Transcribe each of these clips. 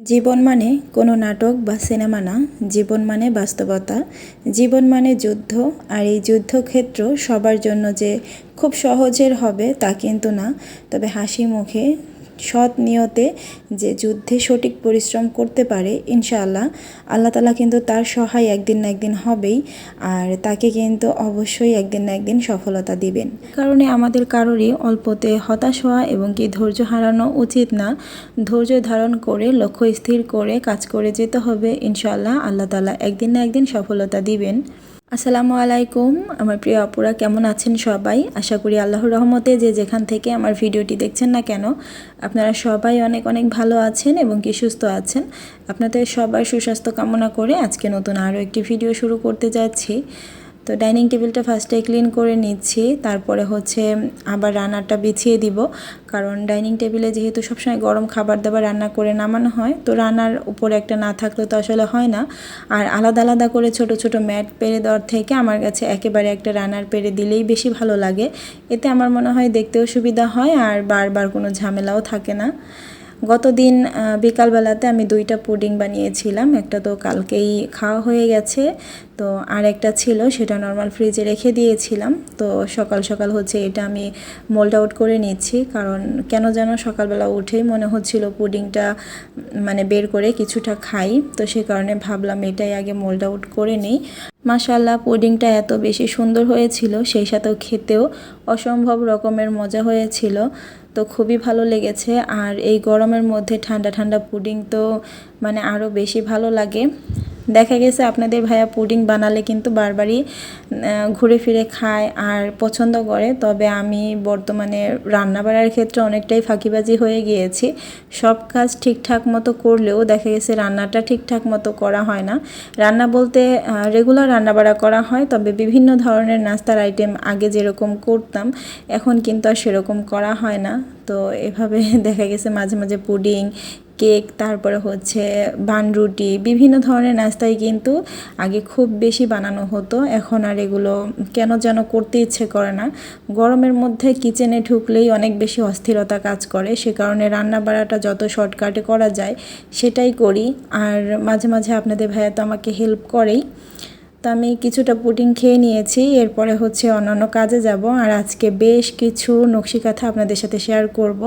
জীবন মানে কোনো নাটক বা সিনেমা না, জীবন মানে বাস্তবতা। জীবন মানে যুদ্ধ, আর এই যুদ্ধক্ষেত্র সবার জন্য যে খুব সহজের হবে তা কিন্তু না। তবে হাসি মুখে সৎ নিয়তে যে যুদ্ধে সঠিক পরিশ্রম করতে পারে, ইনশাআল্লাহ। আল্লাহ তালা কিন্তু তার সহায় একদিন না একদিন হবেই, আর তাকে কিন্তু অবশ্যই একদিন না একদিন সফলতা দিবেন। কারণে আমাদের কারোরই অল্পতে হতাশ হওয়া এবং কি ধৈর্য হারানো উচিত না। ধৈর্য ধারণ করে, লক্ষ্য স্থির করে কাজ করে যেতে হবে, ইনশাআল্লাহ। আল্লাহ তালা একদিন না একদিন সফলতা দিবেন। আসসালামু আলাইকুম। আমার প্রিয় আপুরা, কেমন আছেন সবাই? আশা করি আল্লাহর রহমতে যে যেখান থেকে আমার ভিডিওটি দেখছেন না কেন, আপনারা সবাই অনেক অনেক ভালো আছেন এবং কি সুস্থ আছেন। আপনাদের সবার সুস্বাস্থ্য কামনা করে আজকে নতুন আরও একটি ভিডিও শুরু করতে যাচ্ছি। তো ডাইনিং টেবিলটা ফার্স্টে ক্লিন করে নিচ্ছি, তারপরে হচ্ছে আবার রান্নাটা বিছিয়ে দিব, কারণ ডাইনিং টেবিলে যেহেতু সবসময় গরম খাবার দাবার রান্না করে নামানো হয়, তো রান্নার উপরে একটা না থাকলে তো আসলে হয় না। আর আলাদা আলাদা করে ছোট ছোট ম্যাট পেরে দেওয়ার থেকে আমার কাছে একেবারে একটা রান্নার পেরে দিলেই বেশি ভালো লাগে। এতে আমার মনে হয় দেখতেও সুবিধা হয় আর বারবার কোনো ঝামেলাও থাকে না। গতদিন বিকালবেলাতে আমি দুইটা পুডিং বানিয়েছিলাম। একটা তো কালকেই খাওয়া হয়ে গেছে, তো আর একটা ছিল সেটা নর্মাল ফ্রিজে রেখে দিয়েছিলাম। তো সকাল সকাল হচ্ছে এটা আমি মোল্ড আউট করে নিচ্ছি, কারণ কেন যেন সকালবেলা উঠেই মনে হচ্ছিল পুডিংটা মানে বের করে কিছুটা খাই। তো সে কারণে ভাবলাম এটাই আগে মোল্ড আউট করে নিই। মাশাল্লাহ পুডিংটা এত বেশি সুন্দর হয়েছিল, সেই সাথেও খেতেও অসম্ভব রকমের মজা হয়েছিল। তো খুবই ভালো লেগেছে। আর এই গরমের মধ্যে ঠান্ডা ঠান্ডা পুডিং তো মানে আরও বেশি ভালো লাগে। দেখা গেছে আপনাদের ভাইয়া পুডিং বানালে কিন্তু বারবারই ঘুরে ফিরে খায় আর পছন্দ করে। তবে আমি বর্তমানে রান্না বাড়ার ক্ষেত্রে অনেকটাই ফাঁকিবাজি হয়ে গিয়েছি। সব কাজ ঠিকঠাক মতো করলেও দেখা গেছে রান্নাটা ঠিকঠাক মতো করা হয় না। রান্না বলতে রেগুলার রান্না বাড়া করা হয়, তবে বিভিন্ন ধরনের নাস্তার আইটেম আগে যেরকম করতাম, এখন কিন্তু আর সেরকম করা হয় না। তো এভাবে দেখা গেছে মাঝে মাঝে পুডিং কেক, তারপরে হচ্ছে বানরুটি বিভিন্ন ধরনের নাস্তাই কিন্তু আগে খুব বেশি বানানো হতো। এখন আর এগুলো কেন যেন করতে ইচ্ছে করে না। গরমের মধ্যে কিচেনে ঢুকলেই অনেক বেশি অস্থিরতা কাজ করে। সে কারণে রান্না বাড়াটা যত শর্টকাটে করা যায়, সেটাই করি। আর মাঝে মাঝে আপনাদের ভাইয়া তো আমাকে হেল্প করেই। তো আমি কিছুটা পুটিং খেয়ে নিয়েছি, এরপরে হচ্ছে অন্যান্য কাজে যাব। আর আজকে বেশ কিছু নকশিকাথা আপনাদের সাথে শেয়ার করব।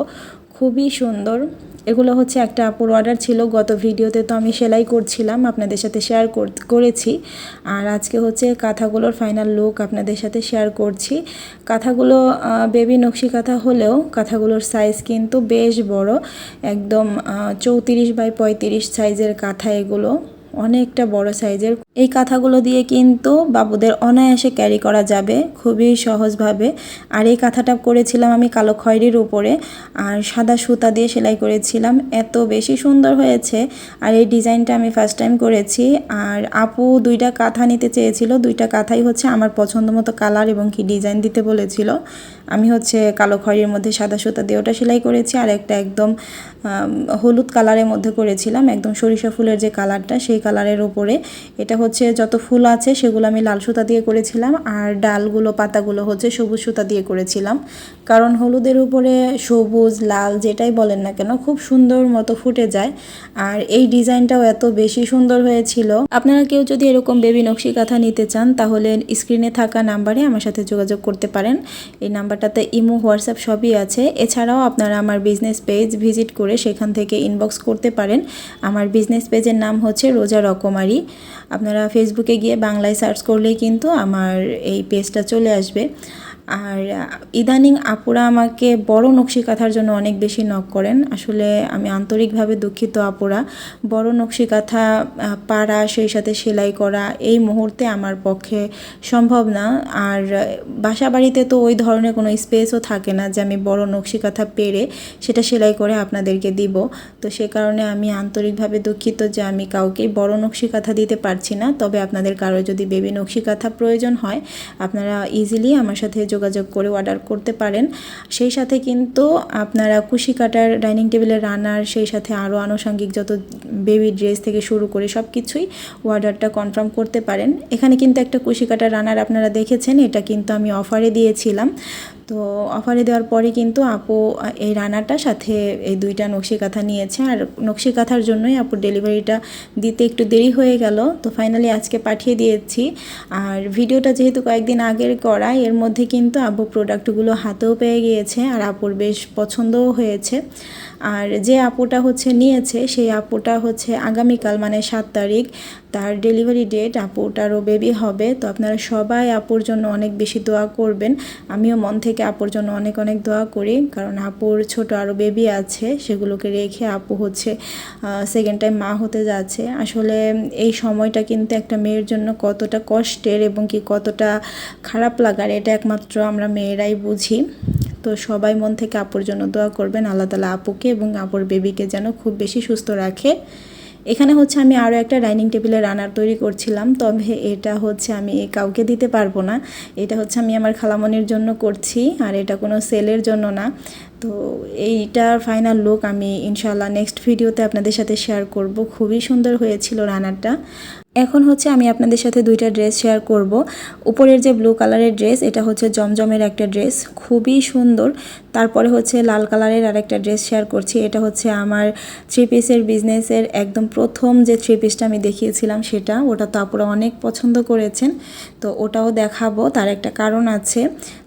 খুবই সুন্দর। এগুলো হচ্ছে একটা আপুর অর্ডার ছিল, গত ভিডিওতে তো আমি সেলাই করছিলাম, আপনাদের সাথে শেয়ার করেছি। আর আজকে হচ্ছে কাঁথাগুলোর ফাইনাল লুক আপনাদের সাথে শেয়ার করছি। কাঁথাগুলো বেবি নকশি কাঁথা হলেও কাঁথাগুলোর সাইজ কিন্তু বেশ বড়, একদম চৌত্রিশ বাই পঁয়ত্রিশ সাইজের কাঁথা এগুলো, অনেকটা বড় সাইজের এই কাঁথাগুলো দিয়ে কিন্তু বাবুদের অনায়াসে ক্যারি করা যাবে খুবই সহজভাবে। আর এই কাঁথাটা করেছিলাম আমি কালো খয়েরির উপরে, আর সাদা সুতা দিয়ে সেলাই করেছিলাম। এত বেশি সুন্দর হয়েছে। আর এই ডিজাইনটা আমি ফার্স্ট টাইম করেছি। আর আপু দুইটা কাঁথা নিতে চেয়েছিল। দুইটা কাঁথাই হচ্ছে আমার পছন্দ মতো কালার এবং কি ডিজাইন দিতে বলেছিল। আমি হচ্ছে কালো খয়েরির মধ্যে সাদা সুতা দিয়ে ওটা সেলাই করেছি। আর একটা একদম হলুদ কালারের মধ্যে করেছিলাম। একদম সরিষা ফুলের যে কালারটা সেই কালারের ওপরে এটা হচ্ছে যত ফুল আছে সেগুলো আমি লাল সুতা দিয়ে করেছিলাম আর ডালগুলো, পাতাগুলো হচ্ছে সবুজ সুতা দিয়ে করেছিলাম। কারণ হলুদের উপরে সবুজ, লাল যেটাই বলেন না কেন, খুব সুন্দর মতো ফুটে যায়। আর এই ডিজাইনটাও এত বেশি সুন্দর হয়েছিল। আপনারা কেউ যদি এরকম বেবি নকশি কাঁথা নিতে চান, তাহলে স্ক্রিনে থাকা নাম্বারে আমার সাথে যোগাযোগ করতে পারেন। এই নাম্বারটাতে ইমো, হোয়াটসঅ্যাপ সবই আছে। এছাড়াও আপনারা আমার বিজনেস পেজ ভিজিট করে সেখান থেকে ইনবক্স করতে পারেন। আমার বিজনেস পেজের নাম হচ্ছে রোজা রকমারি। আপনারা ফেসবুকে গিয়ে বাংলায় সার্চ করলেই কিন্তু আমার এই পেজটা চলে আসবে। আর ইদানিং আপুরা আমাকে বড় নকশি কাঁথার জন্য অনেক বেশি নক করেন। আসলে আমি আন্তরিকভাবে দুঃখিত আপুরা। বড় নকশি কাঁথা পাড়া, সেই সাথে সেলাই করা, এই মুহূর্তে আমার পক্ষে সম্ভব না। আর বাসা বাড়িতে তো ওই ধরনের কোনো স্পেসও থাকে না যে আমি বড় নকশি কাঁথা পেরে সেটা সেলাই করে আপনাদেরকে দিব। তো সে কারণে আমি আন্তরিকভাবে দুঃখিত যে আমি কাউকে বড় নকশি কাঁথা দিতে পারছি না। তবে আপনাদের কারও যদি বেবি নকশি কাঁথা প্রয়োজন হয়, আপনারা ইজিলি আমার সাথে যোগাযোগ করে অর্ডার করতে পারেন। সেই সাথে কিন্তু আপনারা কুশি কাটার ডাইনিং টেবিলের রানার সেই সাথে আরও আনুষঙ্গিক যত বেবি ড্রেস থেকে শুরু করে সব কিছুই অর্ডারটা কনফার্ম করতে পারেন। এখানে কিন্তু একটা কুশি কাটার রানার আপনারা দেখেছেন, এটা কিন্তু আমি অফারে দিয়েছিলাম। তো অফারে দেওয়ার পরে কিন্তু আপু এই রান্নাটার সাথে এই দুইটা নকশি কাঁথা নিয়েছে। আর নকশি কাঁথার জন্যই আপুর ডেলিভারিটা দিতে একটু দেরি হয়ে গেল। তো ফাইনালি আজকে পাঠিয়ে দিয়েছি। আর ভিডিওটা যেহেতু কয়েকদিন আগের করা, এর মধ্যে কিন্তু আপু প্রোডাক্টগুলো হাতেও পেয়ে গিয়েছে আর আপুর বেশ পছন্দও হয়েছে। আর যে আপুটা হচ্ছে নিয়েছে, সেই আপুটা হচ্ছে আগামীকাল মানে সাত তারিখ, তার ডেলিভারি ডেট আপুটারও বেবি হবে। তো আপনারা সবাই আপুর জন্য অনেক বেশি দোয়া করবেন। আমিও মন থেকে আপুর জন্য অনেক অনেক দোয়া করি, কারণ আপুর ছোট আরও বেবি আছে, সেগুলোকে রেখে আপু হচ্ছে সেকেন্ড টাইম মা হতে যাচ্ছে। আসলে এই সময়টা কিন্তু একটা মেয়ের জন্য কতটা কষ্টের এবং কি কতটা খারাপ লাগার, এটা একমাত্র আমরা মেয়েরাই বুঝি। তো সবাই মন থেকে আপুর জন্য দোয়া করবেন, আল্লাহ তালা আপুকে এবং আপুর বেবিকে যেন খুব বেশি সুস্থ রাখে। এখানে হচ্ছে আমি আরও একটা ডাইনিং টেবিলে রানার তৈরি করছিলাম, তবে এটা হচ্ছে আমি কাউকে দিতে পারব না। এটা হচ্ছে আমি আমার খালামনির জন্য করছি, আর এটা কোনো সেলের জন্য না। তো এইটার ফাইনাল লুক আমি ইনশাল্লাহ নেক্সট ভিডিওতে আপনাদের সাথে শেয়ার করব। খুবই সুন্দর হয়েছিল রানারটা। এখন হচ্ছে আমি আপনাদের সাথে দুইটা ড্রেস শেয়ার করব। উপরের যে ব্লু কালারের ড্রেস এটা হচ্ছে জমজমের একটা ড্রেস খুবই সুন্দর। তারপরে হচ্ছে লাল কালারের আর একটা ড্রেস শেয়ার করছি, এটা হচ্ছে আমার থ্রি পিসের বিজনেসের একদম প্রথম যে থ্রি পিসটা আমি দেখিয়েছিলাম সেটা, ওটা তো অনেক পছন্দ করেছেন, তো ওটাও দেখাবো। তার একটা কারণ আছে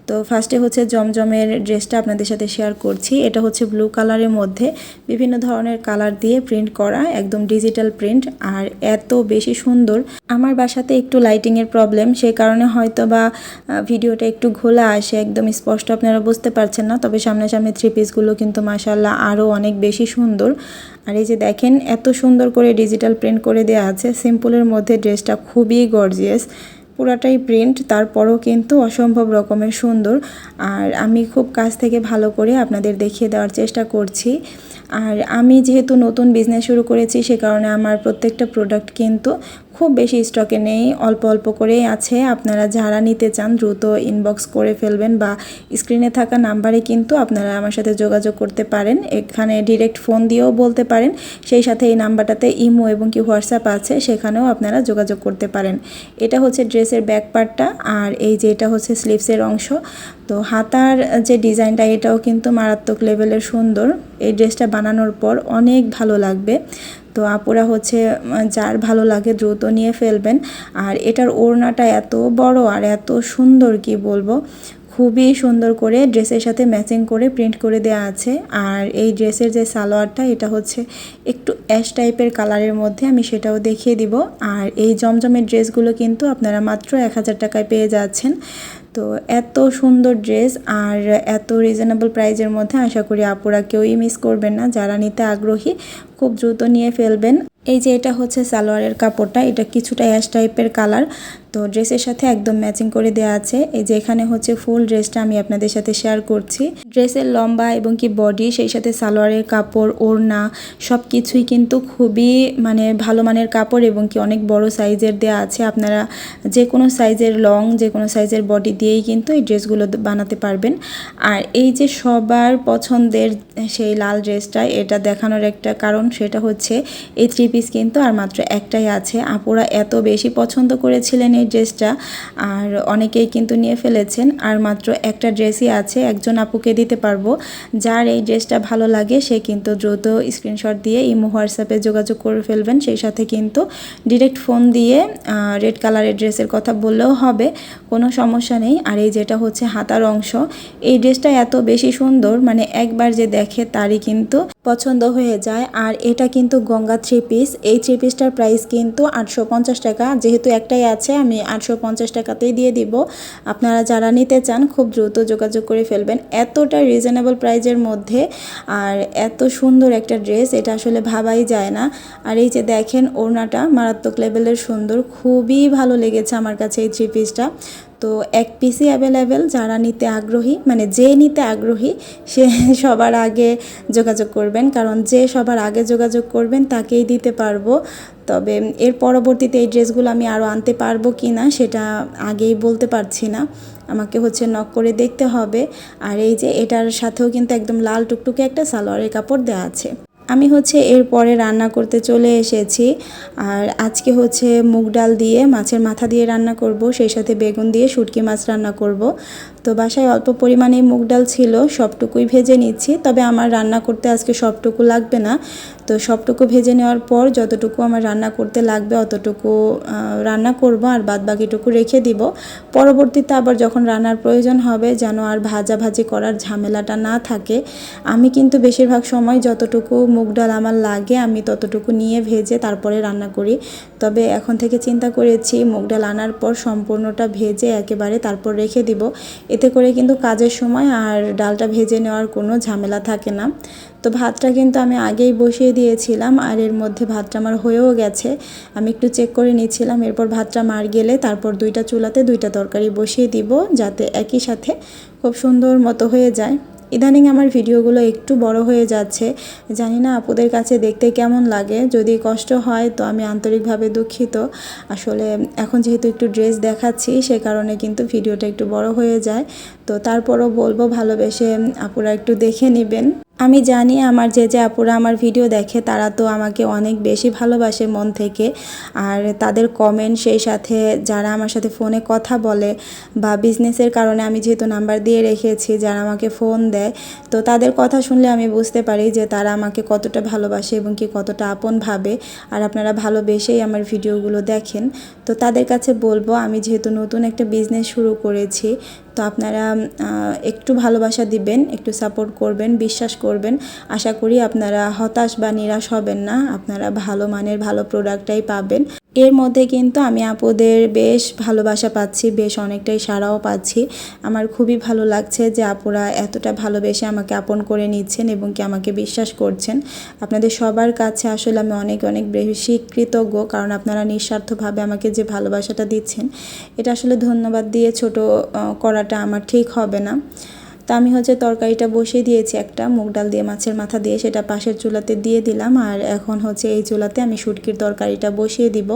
তো ফার্স্টে হচ্ছে জমজমের ড্রেসটা আপনাদের সাথে শেয়ার করছি। এটা হচ্ছে ব্লু কালারের মধ্যে। বিভিন্ন ধরনের কালার দিয়ে প্রিন্ট করা, একদম ডিজিটাল প্রিন্ট, আর এত বেশি সুন্দর। আমার বাসাতে একটু লাইটিংয়ের প্রবলেম সেই কারণে হয়তো বা ভিডিওটা একটু ঘোলা আসে, একদম স্পষ্ট আপনারা বুঝতে পারছেন না। তবে সামনাসামনি থ্রি পিসগুলো কিন্তু মাসাল্লাহ আরও অনেক বেশি সুন্দর। আর এই যে দেখেন, এত সুন্দর করে ডিজিটাল প্রিন্ট করে দেওয়া আছে। সিম্পলের মধ্যে ড্রেসটা খুবই গর্জিয়াস। পুরাটাই প্রিন্ট তারপরও কিন্তু অসম্ভব রকমের সুন্দর। আর আমি খুব কাছ থেকে ভালো করে আপনাদের দেখিয়ে দেওয়ার চেষ্টা করছি। আর আমি যেহেতু নতুন বিজনেস শুরু করেছি, সে কারণে আমার প্রত্যেকটা প্রোডাক্ট কিন্তু খুব বেশি স্টকে নেই, অল্প অল্প করেই আছে। আপনারা যারা নিতে চান, দ্রুত ইনবক্স করে ফেলবেন বা স্ক্রিনে থাকা নাম্বারে কিন্তু আপনারা আমার সাথে যোগাযোগ করতে পারেন। এখানে ডিরেক্ট ফোন দিয়েও বলতে পারেন। সেই সাথে এই নাম্বারটাতে ইমো এবং কি হোয়াটসঅ্যাপ আছে, সেখানেও আপনারা যোগাযোগ করতে পারেন। এটা হচ্ছে ড্রেসের ব্যাক পার্টটা আর এই যে এটা হচ্ছে স্লিভসের অংশ। তো হাতার যে ডিজাইনটা, এটাও কিন্তু মারাত্মক লেভেলের সুন্দর। এই ড্রেসটা বানানোর পর অনেক ভালো লাগবে। তো আপুরা হচ্ছে যার ভালো লাগে দ্রুত নিয়ে ফেলবেন। আর এটার ওড়নাটা এত বড় আর এত সুন্দর কি বলব, খুবই সুন্দর করে ড্রেসের সাথে ম্যাচিং করে প্রিন্ট করে দেওয়া আছে। আর এই ড্রেসের যে সালোয়ারটা, এটা হচ্ছে একটু অ্যাশ টাইপের কালারের মধ্যে আমি সেটাও দেখিয়ে দিব। আর এই জমজমের ড্রেসগুলো কিন্তু আপনারা মাত্র এক হাজার টাকায় পেয়ে যাচ্ছেন। তো এত সুন্দর ড্রেস আর এত রিজনেবল প্রাইজের মধ্যে আশা করি আপুরা কেউই মিস করবেন না। যারা নিতে আগ্রহী, খুব দ্রুত নিয়ে ফেলবেন। এই যে এটা হচ্ছে সালোয়ারের কাপড়টা, এটা কিছুটা অ্যাশ টাইপের কালার তো ড্রেসের সাথে একদম ম্যাচিং করে দেওয়া আছে। এই যে এখানে হচ্ছে ফুল ড্রেসটা আমি আপনাদের সাথে শেয়ার করছি। ড্রেসের লম্বা এবং কি বডি, সেই সাথে সালোয়ারের কাপড়, ওড়না সব কিছুই কিন্তু খুবই মানে ভালো মানের কাপড় এবং কি অনেক বড় সাইজের দেওয়া আছে। আপনারা যে কোনো সাইজের লং, যে কোনো সাইজের বডি দিয়েই কিন্তু এই ড্রেসগুলো বানাতে পারবেন। আর এই যে সবার পছন্দের সেই লাল ড্রেসটা এটা দেখানোর একটা কারণ সেটা হচ্ছে এই থ্রি পিস কিন্তু আর মাত্র একটাই আছে। আপুরা এত বেশি পছন্দ করেছিলেন এই ড্রেসটা আর অনেকেই কিন্তু নিয়ে ফেলেছেন। আর মাত্র একটা ড্রেসই আছে, একজন আপুকে দিতে পারব। যার এই ড্রেসটা ভালো লাগে, সে কিন্তু দ্রুত স্ক্রিনশট দিয়ে ইমো, হোয়াটসঅ্যাপে যোগাযোগ করে ফেলবেন। সেই সাথে কিন্তু ডিরেক্ট ফোন দিয়ে রেড কালারের ড্রেসের কথা বললেও হবে, কোনো সমস্যা নেই। আর এই যেটা হচ্ছে হাতার অংশ, এই ড্রেসটা এত বেশি সুন্দর মানে একবার যে দেখে তারই কিন্তু পছন্দ হয়ে যায়। আর এটা কিন্তু গঙ্গা থ্রি পিস এই থ্রি পিসটার প্রাইস কিন্তু আটশো পঞ্চাশ টাকা। যেহেতু একটাই আছে, আমি আটশো পঞ্চাশ টাকাতেই দিয়ে দিব। আপনারা যারা নিতে চান, খুব দ্রুত যোগাযোগ করে ফেলবেন। এতটা রিজনেবল প্রাইজের মধ্যে আর এত সুন্দর একটা ড্রেস এটা আসলে ভাবাই যায় না। আর এই যে দেখেন ওড়নাটা, মারাত্মক লেভেলের সুন্দর। খুবই ভালো লেগেছে আমার কাছে এই থ্রি পিসটা তো এক পিসই অ্যাভেলেবেল যারা নিতে আগ্রহী মানে যে নিতে আগ্রহী, সে সবার আগে যোগাযোগ করবেন। কারণ যে সবার আগে যোগাযোগ করবেন, তাকেই দিতে পারব। তবে এর পরবর্তীতে এই ড্রেসগুলো আমি আরও আনতে পারব কি না সেটা আগেই বলতে পারছি না। আমাকে হচ্ছে নক করে দেখতে হবে। আর এই যে এটার সাথেও কিন্তু একদম লাল টুকটুকে একটা সালোয়ারের কাপড় দেওয়া আছে। আমি হচ্ছে এরপরে রান্না করতে চলে এসেছি। আর আজকে হচ্ছে মুগ ডাল দিয়ে, মাছের মাথা দিয়ে রান্না করব, সেই সাথে বেগুন দিয়ে, শুটকি মাছ রান্না করব। তো বাসায় অল্প পরিমাণে মুগ ডাল ছিল, সবটুকুই ভেজে নিচ্ছি। তবে আমার রান্না করতে আজকে সবটুকু লাগবে না। তো সবটুকু ভেজে নেওয়ার পর যতটুকু আমার রান্না করতে লাগবে অতটুকু রান্না করব আর বাদ বাকিটুকু রেখে দিব। পরবর্তীতে আবার যখন রান্নার প্রয়োজন হবে যেন আর ভাজা ভাজি করার ঝামেলাটা না থাকে, আমি কিন্তু বেশিরভাগ সময় যতটুকু মুগ ডাল আমার লাগে আমি ততটুকু নিয়ে ভেজে তারপরে রান্না করি। তবে এখন থেকে চিন্তা করেছি, মুগ ডাল আনার পর সম্পূর্ণটা ভেজে একেবারে তারপর রেখে দিব। এতে করে কিন্তু কাজের সময় আর ডালটা ভেজে নেওয়ার কোনো ঝামেলা থাকে না। তো ভাতটা কিন্তু আমি আগেই বসিয়ে দিয়েছিলাম আর এর মধ্যে ভাতটা আমার হয়েও গেছে। আমি একটু চেক করে নিয়েছিলাম এরপর ভাতটা মার গেলে তারপর দুইটা চুলাতে দুইটা তরকারি বসিয়ে দিব যাতে একই সাথে খুব সুন্দর মতো হয়ে যায়। ইদানিং আমার ভিডিওগুলো একটু বড় হয়ে যাচ্ছে। জানি না আপুদের কাছে দেখতে কেমন লাগে। যদি কষ্ট হয় তো আমি আন্তরিকভাবে দুঃখিত। আসলে এখন যেহেতু একটু ড্রেস দেখাচ্ছি, সে কারণে কিন্তু ভিডিওটা একটু বড় হয়ে যায়। তো তারপরও বলব ভালোবেসে আপুরা একটু দেখে নেবেন। আমি জানি আমার যে যে আপুরা আমার ভিডিও দেখে তারা তো আমাকে অনেক বেশি ভালোবাসে মন থেকে। আর তাদের কমেন্ট সেই সাথে যারা আমার সাথে ফোনে কথা বলে বা বিজনেসের কারণে আমি যেহেতু নাম্বার দিয়ে রেখেছি, যারা আমাকে ফোন দেয়, তো তাদের কথা শুনলে আমি বুঝতে পারি যে তারা আমাকে কতটা ভালোবাসে এবং কি কতটা আপন ভাবে। আর আপনারা ভালোবেসেই আমার ভিডিওগুলো দেখেন। তো তাদের কাছে বলব আমি যেহেতু নতুন একটা বিজনেস শুরু করেছি তো আপনারা একটু ভালোবাসা দিবেন, একটু সাপোর্ট করবেন, বিশ্বাস করবেন। আশা করি আপনারা হতাশ বা নিরাশ হবেন না, আপনারা ভালো মানের ভালো প্রোডাক্টটাই পাবেন। এর মধ্যে কিন্তু আমি আপুদের বেশ ভালোবাসা পাচ্ছি, বেশ অনেকটাই সাড়াও পাচ্ছি। আমার খুবই ভালো লাগছে যে আপুরা এতটা ভালোবেসে আমাকে আপন করে নিচ্ছেন এবং কি আমাকে বিশ্বাস করছেন। আপনাদের সবার কাছে আসলে আমি অনেক অনেক বেশি কৃতজ্ঞ, কারণ আপনারা নিঃস্বার্থভাবে আমাকে যে ভালোবাসাটা দিচ্ছেন, এটা আসলে ধন্যবাদ দিয়ে ছোট করাটা আমার ঠিক হবে না। তা আমি হচ্ছে তরকারিটা বসিয়ে দিয়েছি একটা, মুগ ডাল দিয়ে মাছের মাথা দিয়ে, সেটা পাশের চুলাতে দিয়ে দিলাম। আর এখন হচ্ছে এই চুলাতে আমি শুটকির তরকারিটা বসিয়ে দিব।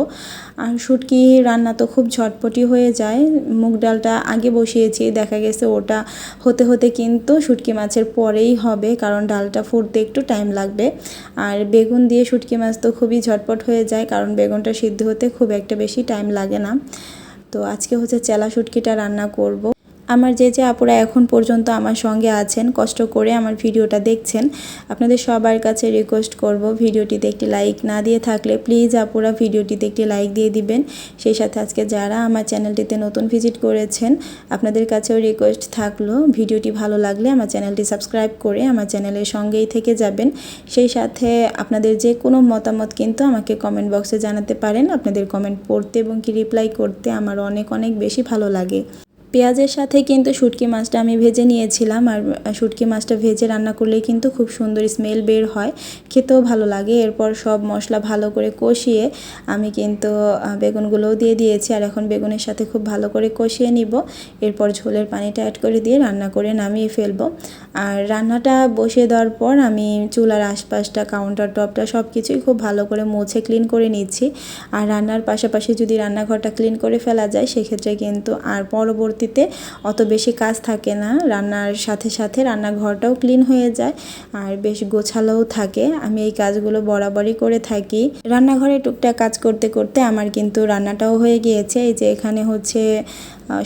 আর শুটকি রান্না তো খুব ঝটপটি হয়ে যায়। মুগ ডালটা আগে বসিয়েছি, দেখা গেছে ওটা হতে হতে কিন্তু শুটকি মাছের পরেই হবে, কারণ ডালটা ফুটতে একটু টাইম লাগবে। আর বেগুন দিয়ে শুটকি মাছ তো খুবই ঝটপট হয়ে যায়, কারণ বেগুনটা সিদ্ধ হতে খুব একটা বেশি টাইম লাগে না। তো আজকে হচ্ছে চেলা শুটকিটা রান্না করব। আমার যে যে আপুরা এখন পর্যন্ত আমার সঙ্গে আছেন, কষ্ট করে আমার ভিডিওটা দেখছেন, আপনাদের সবার কাছে রিকোয়েস্ট করব ভিডিওটিতে একটি লাইক না দিয়ে থাকলে প্লিজ আপুরা ভিডিওটিতে একটি লাইক দিয়ে দিবেন। সেই সাথে আজকে যারা আমার চ্যানেলটিতে নতুন ভিজিট করেছেন, আপনাদের কাছেও রিকোয়েস্ট থাকল, ভিডিওটি ভালো লাগলে আমার চ্যানেলটি সাবস্ক্রাইব করে আমার চ্যানেলের সঙ্গেই থেকে যাবেন। সেই সাথে আপনাদের যে কোনো মতামত কিন্তু আমাকে কমেন্ট বক্সে জানাতে পারেন, আপনাদের কমেন্ট পড়তে এবং কি রিপ্লাই করতে আমার অনেক অনেক বেশি ভালো লাগে। পেঁয়াজের সাথে কিন্তু শুটকি মাছটা আমি ভেজে নিয়েছিলাম আর শুটকি মাছটা ভেজে রান্না করলে কিন্তু খুব সুন্দর স্মেল বের হয়। খেতেও ভালো লাগে। এরপর সব মশলা ভালো করে কষিয়ে আমি কিন্তু বেগুনগুলোও দিয়ে দিয়েছি আর এখন বেগুনের সাথে খুব ভালো করে কষিয়ে নিব। এরপর ঝোলের পানিটা অ্যাড করে দিয়ে রান্না করে নামিয়ে ফেলব। আর রান্নাটা বসিয়ে দেওয়ার পর আমি চুলার আশপাশটা কাউন্টার টপটা সব কিছুই খুব ভালো করে মুছে ক্লিন করে নিচ্ছি। আর রান্নার পাশাপাশি যদি রান্নাঘরটা ক্লিন করে ফেলা যায়, সেক্ষেত্রে কিন্তু আর পরবর্তীতে অত বেশি কাজ থাকে না। রান্নার সাথে সাথে রান্নাঘরটাও ক্লিন হয়ে যায় আর বেশ গোছালোও থাকে। আমি এই কাজগুলো বরাবরই করে থাকি। রান্নাঘরে টুকটাক কাজ করতে করতে আমার কিন্তু রান্নাটাও হয়ে গিয়েছে। এই যে এখানে হচ্ছে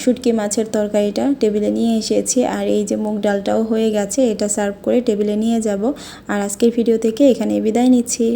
শুটকি মাছের তরকারিটা টেবিলে নিয়ে এসেছি। আর এই যে মুগ ডালটাও হয়ে গেছে, এটা সার্ভ করে টেবিলে নিয়ে যাব। আর আজকের ভিডিও থেকে এখানে বিদায় নিচ্ছি।